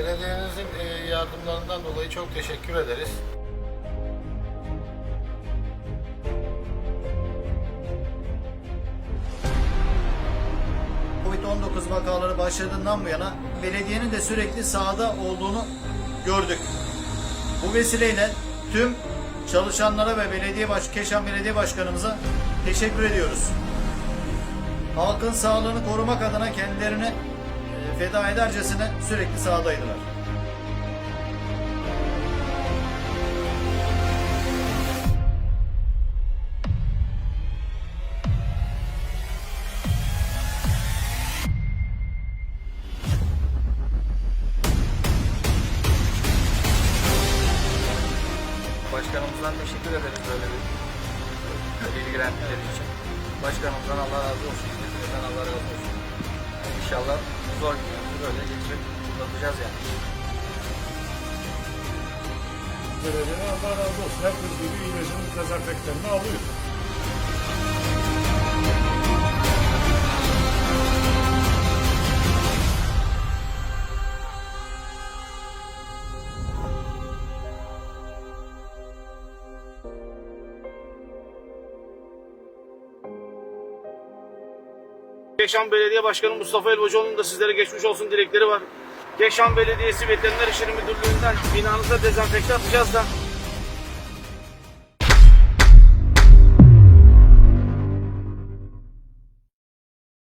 Belediyenizin e, yardımlarından dolayı çok teşekkür ederiz. Covid-19 vakaları başladığından bu yana belediyenin de sürekli sahada olduğunu gördük. Bu vesileyle tüm çalışanlara ve belediye baş Keşan Belediye Başkanımıza teşekkür ediyoruz. Halkın sağlığını korumak adına kendilerini feda edercesine sürekli sahadaydılar. Başkanımızdan teşekkür ederiz böyle bir böyle ilgilenmeleri için. Başkanımızdan Allah razı olsun. Hepinizden Allah razı olsun. İnşallah zor günümüzü böyle geçirip uzatacağız yani. Belediyene Allah razı olsun. Her türlü ilacını, dezenfektanını alıyor. Keşan Belediye Başkanı Mustafa Elbacıoğlu'nun da sizlere geçmiş olsun dilekleri var. Keşan Belediyesi Veteriner İşleri Müdürlüğü'nden binanıza dezenfekte atacağız da